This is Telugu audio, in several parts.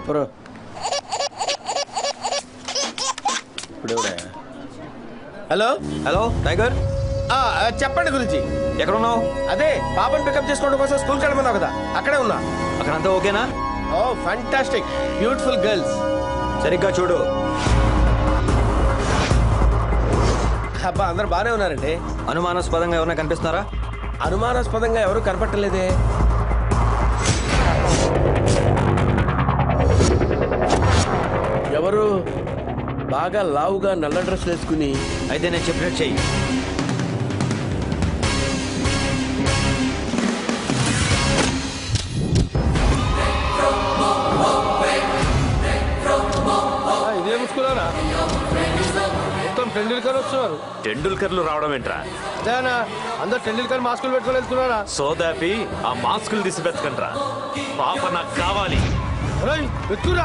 సూపర్. ఇప్పుడు? హలో? Hello tiger? చెప్పండి గురించి ఎక్కడ ఉన్నావు అదే పాపని పికప్ చేసుకోవడం కోసం స్కూల్కి వెళ్ళమన్నావు కదా. అక్కడే ఉన్నా. అక్కడంతా ఓకేనా? ఓ ఫంటాస్టిక్ బ్యూటిఫుల్ గర్ల్స్ సరిగ్గా చూడు. అబ్బా అందరు బాగానే ఉన్నారండి. అనుమానాస్పదంగా ఎవరైనా కనిపిస్తున్నారా? అనుమానాస్పదంగా ఎవరు కనపట్టలేదే బాగా లావుగా నల్ల డ్రెస్ వేసుకుని అయితే నేను చెప్పినట్టు చెయ్యి. ఇదేం స్కూల్ మొత్తం టెండూల్కర్ వస్తున్నారు టెండూల్కర్లు రావడం ఏంట్రా? అదేనా? అందరు టెండూల్కర్ మాస్కులు పెట్టుకొని వెళ్తున్నారా సోదాపి ఆ మాస్కులు తీసి బతకండ్రా. పాప నాకు కావాలి. ఎక్కురా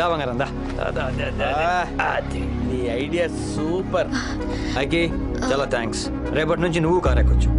దా బంగారం దా. నీ ఐడియా సూపర్. అకి చాలా థ్యాంక్స్ రేపటి నుంచి నువ్వు కార్ ఎక్కొచ్చు.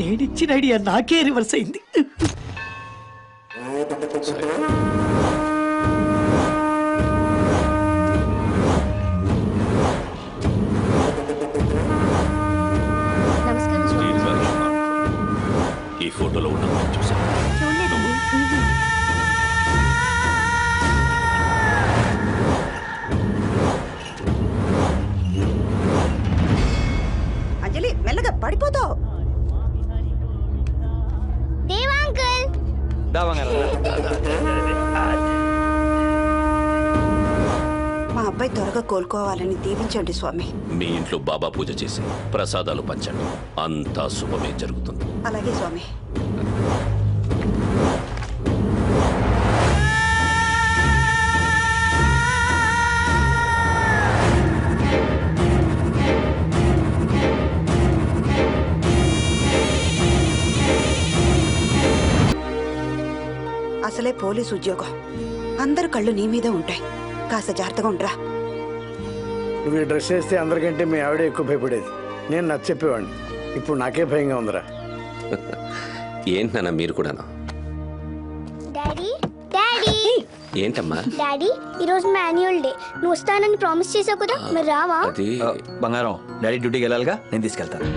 నేనిచ్చిన ఐడియా నాకే రివర్స్ అయింది. ఈ ఫోటోలో ఉన్న కోలుకోవాలని దీవించండి స్వామి. మీ ఇంట్లో బాబా పూజ చేసి ప్రసాదాలు పంచండి. అంతా శుభమే జరుగుతుంది. అలాగే స్వామి. అసలే పోలీస్ ఉద్యోగం. అందరు కళ్ళు నీ మీదే ఉంటాయి. కాస్త జాగ్రత్తగా ఉండరా. నువ్వు ఈ డ్రెస్ వేస్తే అందరికంటే మీ ఆవిడ ఎక్కువ భయపడేది. నేను నచ్చ చెప్పేవాడిని. ఇప్పుడు నాకే భయంగా ఉందిరా. ఏంటన్నా మీరు కూడాను? Daddy daddy. ఏంటమ్మా? డాడీ ఈ రోజు మాన్యువల్ డే. నువ్వు వస్తానని ప్రామిస్ చేసావు కదా మరి రావా? అది బంగారం డాడీ డ్యూటీకి వెళ్ళాలిగా? నేను తీసుకెళ్తాను.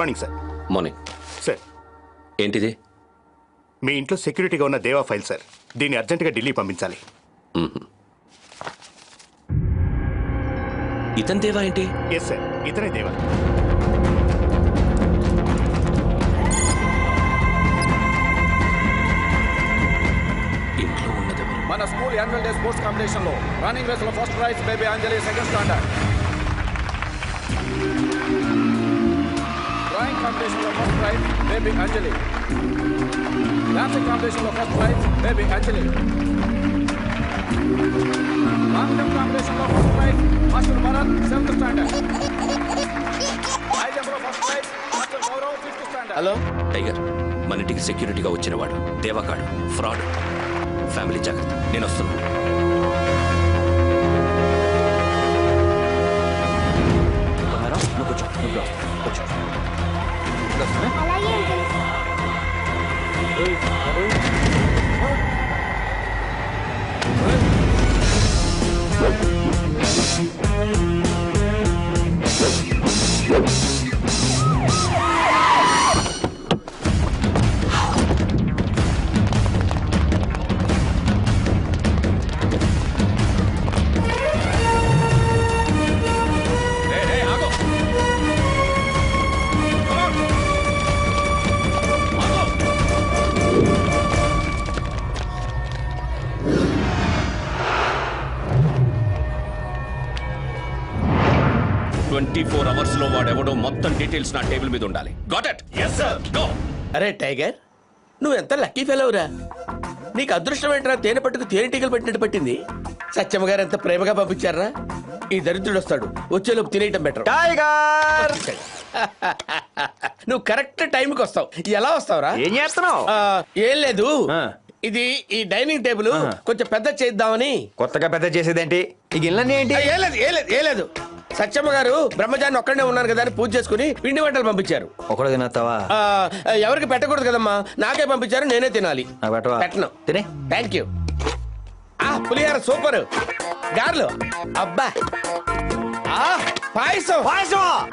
Good morning sir. Morning. Sir. ఏంటిది? మీ ఇంట్లో సెక్యూరిటీగా ఉన్న దేవా ఫైల్ సార్. దీన్ని అర్జెంటుగా ఢిల్లీ పంపించాలి. ఇతని దేవా ఏంటి? ఎస్ సార్ ఇతనే దేవా. మన స్కూల్ యాన్యువల్ డే స్పోర్ట్స్ కాంపిటీషన్లో రన్నింగ్ రేస్లో first prize baby Anjali second standard. Prize baby Anjali long jump కాంపిటీషన్లో first prize master Bharath seventh standard high జంప్లో first prize master Gaurav fifth standard hello tiger మన ఇంటికి సెక్యూరిటీగా వచ్చినవాడు దేవకాడు. ఫ్రాడ్ ఫ్యామిలీ జాగ్రత్త. నేను వస్తున్నాను బంగారం నువ్వు కూర్చో. నువ్వు రా. ట్వంటీ ఫోర్ అవర్స్లో వాడెవడో మొత్తం డీటెయిల్స్ నా టేబుల్ మీద ఉండాలి. Got it yes sir go అరే టైగర్ నువ్వు ఎంత లక్కీ ఫెలవురా? నీకు అదృష్టం ఏంట్రా? తేనె పట్టుకు తేనెటీగలు పట్టినట్టు పట్టింది. సత్యమ్మ గారు ఎంత ప్రేమగా పంపించారా? ఈ దరిద్రుడు వస్తాడు. వచ్చేలోపు తినేయటం బెటర్ టైగర్! నువ్వు కరెక్ట్ టైంకి వస్తావు. ఎలా వస్తావురా? ఏం చేస్తున్నావు? ఆ, ఏం లేదు. ఇది ఈ డైనింగ్ టేబుల్ కొంచెం పెద్ద చేద్దామని. కొత్తగా పెద్ద చేసేదేంటి? ఈ గిన్నెలన్నీ ఏంటి? ఆ, ఏం లేదు ఏం లేదు ఏం లేదు. సత్యమ్మ గారు బ్రహ్మచారిని ఒక్కడే ఉన్నారు కదా అని పూజ చేసుకుని పిండి వంటలు పంపించారు. ఒకడు తినేస్తావా? ఆ, ఎవరికి పెట్టకూడదు కదమ్మా. నాకే పంపించారు నేనే తినాలి. నాకు పెట్టవా? పెట్టను. తినే. థ్యాంక్ యూ ఆ పులిహార సూపర్. గార్లు. అబ్బా. ఆ పాయసం. పాయసం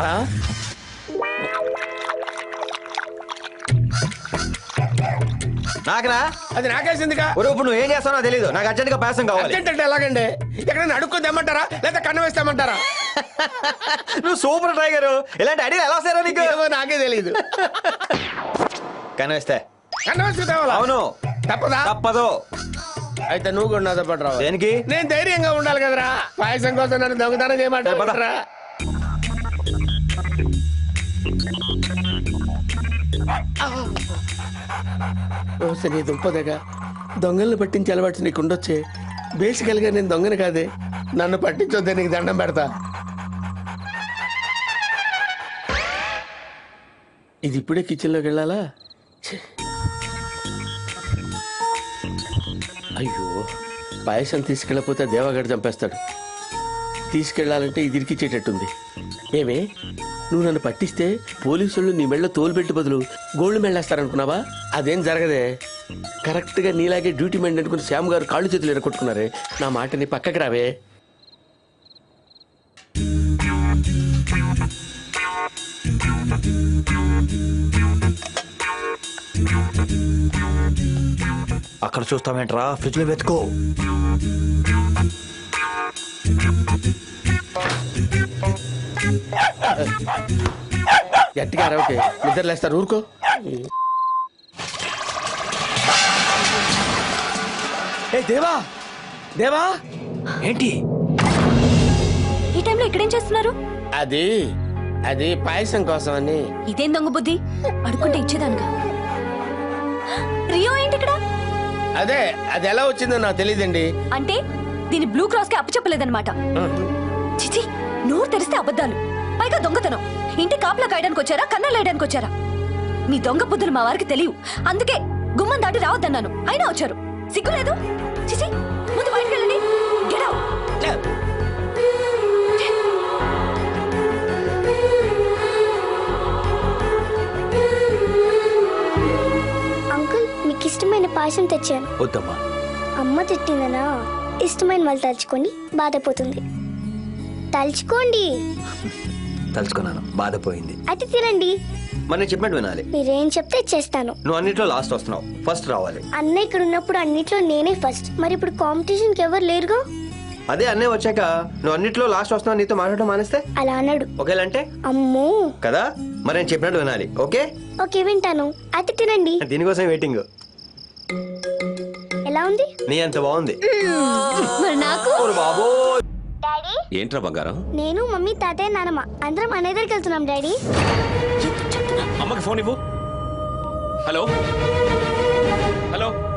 ఆ? నాకునా? అది నాకేసిందిగా ఒరే ఇప్పుడు నువ్వు ఏం చేస్తావో తెలీదు. నాకు అర్జెంట్గా పాయసం కావాలి. అర్జెంట్ అంటే ఎలాగండి? ఎక్కడైనా అడుక్కొని తెమ్మంటారా? లేదా కన్ను వేస్తామంటారా నువ్వు సూపర్ టైగర్ ఇలాంటి ఐడియా ఎలా వస్తారా నీకు? నాకే తెలియదు కానీ వస్తే. కన్ను వేసుకు తేవాలా? అవును. తప్పదా? తప్పదు. అయితే నువ్వు కూడా నాతో పాటు దేనికి? నేను ధైర్యంగా ఉండాలి కదరా. పాయసం కోసం నన్ను దొంగతనం సరే, పద. చేయమంటారా నీ దుంపదగా. దొంగల్ని పట్టించి అలవాటు నీకు ఉండొచ్చే బేసికల్గా నేను దొంగని కాదే. నన్ను పట్టించొద్దే నీకు దండం పెడతా. ఇది ఇప్పుడే కిచెన్లోకి వెళ్ళాలా? అయ్యో పాయసం తీసుకెళ్ళకపోతే దేవగడ చంపేస్తాడు. తీసుకెళ్ళాలంటే ఇది ఇరికిచ్చేటట్టుంది ఏమే? నువ్వు నన్ను పట్టిస్తే పోలీసులు నీ మెళ్ళ తోలుబెట్టి బదులు గోల్డ్ మెళ్ళేస్తారనుకున్నావా అదేం జరగదే. కరెక్ట్గా నీలాగే డ్యూటీ మెండ్ అనుకుని శ్యామ్ గారు కాళ్ళు చేతులు ఎరగొట్టుకున్నారే. నా మాటని పక్కకి రావే. అక్కడ చూస్తామేంట్రా ఫ్రిడ్జ్లో వెతుకో. గట్టిగా అరవకే. నిద్ర లేస్తారు ఊరుకో. ఏ దేవా! దేవా! ఏంటి? ఈ టైంలో ఇక్కడేం చేస్తున్నారు? అది అది పాయసం కోసం అని. ఇదేం దొంగ బుద్ధి? అడుకుంటే ఇచ్చేదానుగా రియో ఏంటి ఇక్కడ? అదే అది ఎలా వచ్చిందో నాకు తెలియదండి అంటే దీని బ్లూ క్రాస్కి అప్పచెప్పలేదన్నమాట చిచి నోరు తెరిస్తే అబద్ధాలు. పైగా దొంగతనం. ఇంటి కాపలా కాయడానికి వచ్చారా కన్నా లేయడానికి వచ్చారా? మీ దొంగ బుద్ధులు మా వారికి తెలియవు. అందుకే గుమ్మం దాటి రావద్దన్నాను. అయినా వచ్చారు. సిగ్గులేదు చిచి ముందు బయటకు వెళ్ళండి. అంకుల్ మీకు ఇష్టమైన పాయసం తెచ్చాను. వద్దమ్మా. అమ్మ తిట్టిందనా? ఇష్టమైన వాళ్ళు తలుచుకొని బాధపోతుంది తలుచుకోండి. తలుచుకున్నాను. బాధపోయింది. అయితే తినండి. మరి నేను చెప్పినట్టు వినాలి. మీరేం చెప్తే చేస్తాను. నువ్వు అన్నిట్లో లాస్ట్ వస్తున్నావు. ఫస్ట్ రావాలి. అన్న ఇక్కడ ఉన్నప్పుడు అన్నిట్లో నేనే ఫస్ట్ మరి ఇప్పుడు కాంపిటీషన్కి ఎవరు లేరుగా? అదే అన్నయ్య వచ్చాక నువ్వు అన్నిట్లో లాస్ట్ వస్తున్నావు నీతో మాట్లాడటం మానేస్తే? అలా అన్నాడు. ఒకేలంటే అమ్మో. కదా? మరి నేను చెప్పినట్టు వినాలి. ఓకే? ఓకే వింటాను. అయితే తినండి. దీనికోసం వెయిటింగ్ ఎలా ఉంది? నీ అంత బాగుంది. మరి నాకు? ఏంట్రా బంగారం? నేను మమ్మీ తాతయ్య నానమ్మ. అందరం అనే దగ్గరికి వెళ్తున్నాం డాడీ. అమ్మకి ఫోన్ ఇవ్వు. Hello hello? హలో?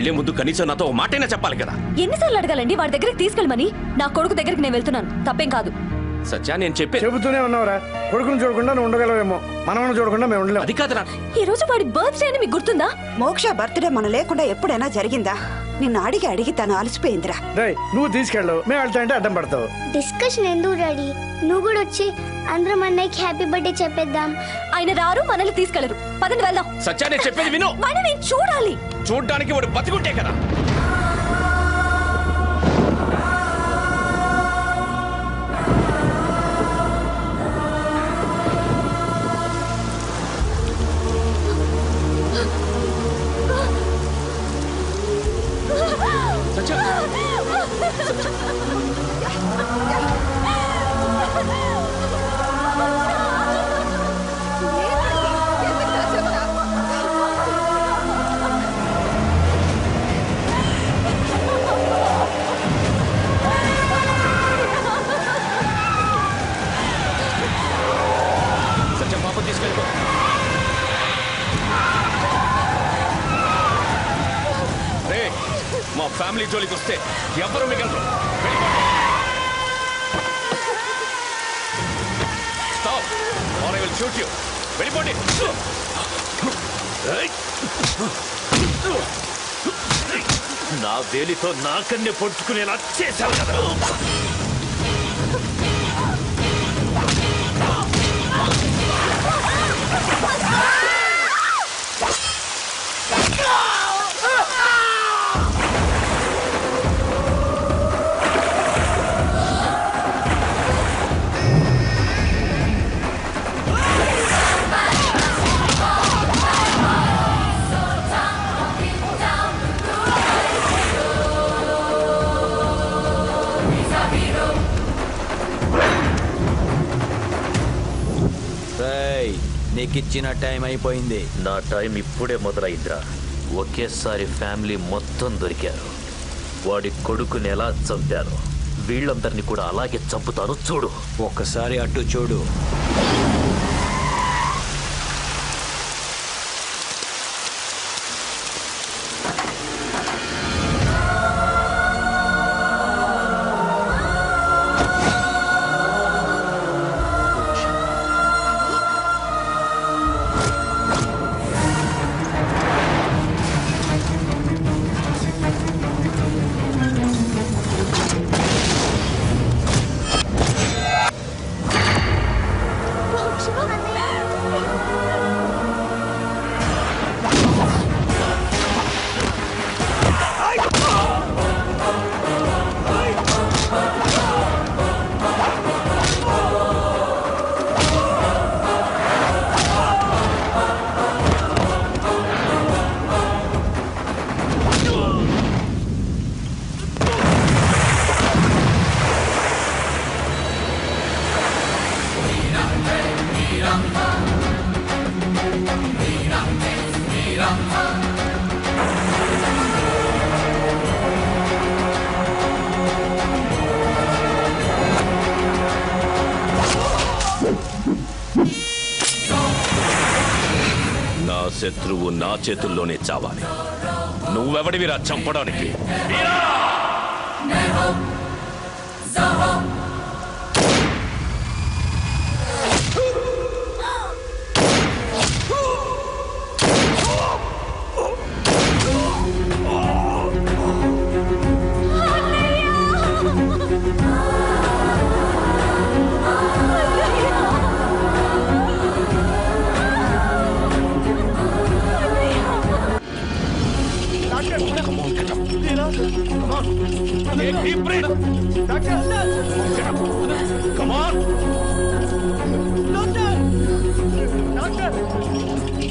వెళ్ళే ముందు కనీసం నాతో మాటైనా చెప్పాలి కదా. ఎన్నిసార్లు అడగాలండి? వాడి దగ్గరికి తీసుకెళ్ళమని. నా కొడుకు దగ్గరికి నేను వెళ్తున్నాను. తప్పేం కాదు. సత్యా నేను చెప్పే చెబుతూనే ఉన్నావురా. కొడుకుని చూడకుండా నువ్వు ఉండగలవేమో. మనవని చూడకుండా మేము ఉండలేము. అది కాదురా. ఈ రోజు వాడి బర్త్డే అని మీకు గుర్తుందా? మోక్ష బర్త్డే మనం లేకుండా ఎప్పుడైనా జరిగిందా? నిన్ను అడిగి అడిగి తను అలసిపోయిందిరా. రేయ్ నువ్వు తీసుకెళ్ళవు. మేము వెళ్తా అంటే అడ్డం పడతావు. డిస్కషన్ ఎందుకు డాడీ నువ్వు కూడా వచ్చి అందరం అన్నయ్యకి హ్యాపీ బర్త్డే చెప్పేద్దాం. ఆయన రారు మనల్ని తీసుకెళ్ళరు. పదండి వెళ్దాం. సత్యా నేను చెప్పేది విను. వాడిని నేను చూడాలి. చూడ్డానికి వాడు బతికుంటే కదా. వస్తే ఎవరు మిగలరు. వెళ్ళిపోండి. Stop, or I will shoot వెళ్ళిపోండి. నా వేలితో నాకన్నే పొట్టుకునేలా చేశావు కదా. నీకిచ్చిన టైం అయిపోయింది. నా టైం ఇప్పుడే మొదలైందిరా. ఒకేసారి ఫ్యామిలీ మొత్తం దొరికారు. వాడి కొడుకుని ఎలా చంపారు వీళ్ళందరినీ కూడా అలాగే చంపుతాను చూడు. ఒక్కసారి అటు చూడు. నా శత్రువు నా చేతుల్లోనే చావాలి. నువ్వెవడివిరా చంపడానికి?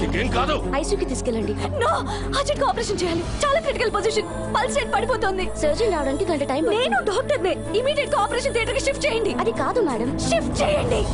నీకేం కాదు ఐసీయూకి తీసుకెళ్ళండి. నో! అర్జెంట్ ఆపరేషన్ చేయాలి. చాలా క్రిటికల్ పొజిషన్. పల్స్ రేట్ పడిపోతుంది. సర్జన్ రావడానికి గంట టైం నేను డాక్టర్ నే ఇమీడియట్గా ఆపరేషన్ థియేటర్కి షిఫ్ట్ చేయండి. అది కాదు మేడం. షిఫ్ట్ చేయండి.